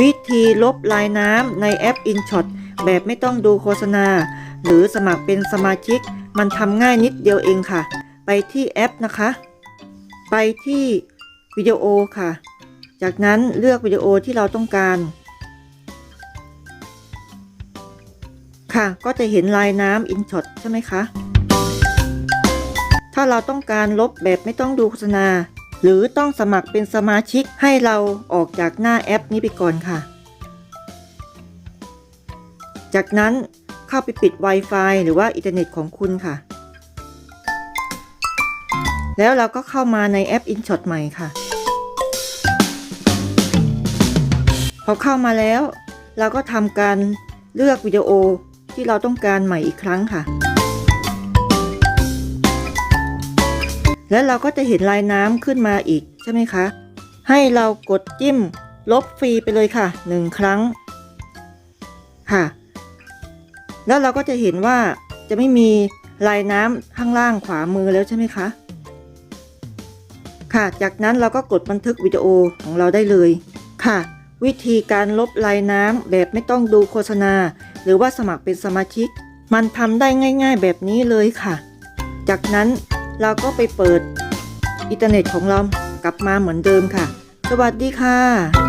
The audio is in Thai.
วิธีลบลายน้ำในแอป InShot แบบไม่ต้องดูโฆษณา หรือสมัครเป็นสมาชิก มันทำง่ายนิดเดียวเองค่ะ ไปที่แอปนะคะ ไปที่วิดีโอค่ะ จากนั้นเลือกวิดีโอที่เราต้องการ ค่ะก็จะเห็นลายน้ำ InShot ใช่ไหมคะ ถ้าเราต้องการลบแบบไม่ต้องดูโฆษณา หรือต้องสมัครเป็นสมาชิกให้เราออกจากหน้าแอปนี้ไปก่อนค่ะ จากนั้นเข้าไปปิด Wi-Fi หรือว่าอินเทอร์เน็ตของคุณค่ะ แล้วเราก็เข้ามาในแอป InShot ใหม่ค่ะ พอเข้ามาแล้ว เราก็ทำการเลือกวิดีโอที่เราต้องการใหม่อีกครั้งค่ะ แล้วเราก็จะเห็นลายน้ำขึ้นมาอีกใช่ไหมคะ ให้เรากดจิ้มลบฟรีไปเลยค่ะหนึ่งครั้งค่ะ แล้วเราก็จะเห็นว่าจะไม่มีลายน้ำข้างล่างขวามือแล้วใช่ไหมคะ ค่ะ จากนั้นเราก็กดบันทึกวิดีโอของเราได้เลยค่ะ วิธีการลบลายน้ำแบบไม่ต้องดูโฆษณา หรือว่าสมัครเป็นสมาชิก มันทำได้ง่าย ๆ แบบนี้เลยค่ะ จากนั้น เราก็ไปเปิดอินเทอร์เน็ตของเรากลับมาเหมือนเดิมค่ะ สวัสดีค่ะ